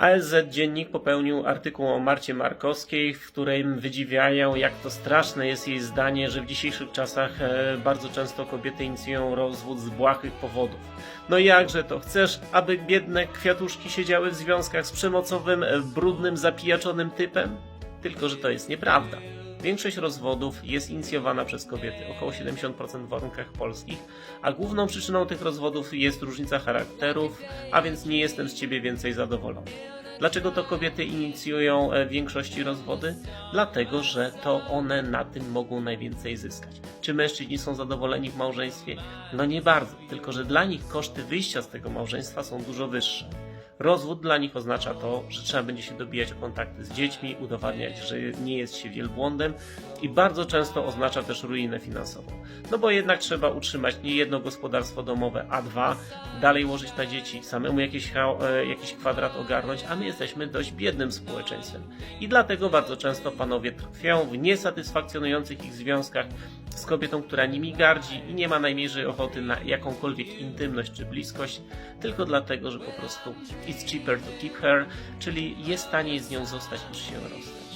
ASZ Dziennik popełnił artykuł o Marcie Markowskiej, w którym wydziwiają, jak to straszne jest jej zdanie, że w dzisiejszych czasach e, bardzo często kobiety inicjują rozwód z błahych powodów. No jakże to? Chcesz, aby biedne kwiatuszki siedziały w związkach z przemocowym, e, brudnym, zapijaczonym typem? Tylko, że to jest nieprawda. Większość rozwodów jest inicjowana przez kobiety, około 70% w warunkach polskich, a główną przyczyną tych rozwodów jest różnica charakterów, a więc nie jestem z ciebie więcej zadowolony. Dlaczego to kobiety inicjują e, w większości rozwody? Dlatego, że to one na tym mogą najwięcej zyskać. Czy mężczyźni są zadowoleni w małżeństwie? No nie bardzo, tylko że dla nich koszty wyjścia z tego małżeństwa są dużo wyższe. Rozwód dla nich oznacza to, że trzeba będzie się dobijać o kontakty z dziećmi, udowadniać, że nie jest się wielbłądem i bardzo często oznacza też ruinę finansową. No bo jednak trzeba utrzymać nie jedno gospodarstwo domowe, a dwa, dalej łożyć na dzieci, samemu jakiś, e, jakiś kwadrat ogarnąć, a my jesteśmy dość biednym społeczeństwem. I dlatego bardzo często panowie tkwią w niesatysfakcjonujących ich związkach z kobietą, która nimi gardzi i nie ma najmniejszej ochoty na jakąkolwiek intymność czy bliskość, tylko dlatego, że po prostu it's cheaper to keep her, czyli jest taniej z nią zostać niż się rozstać.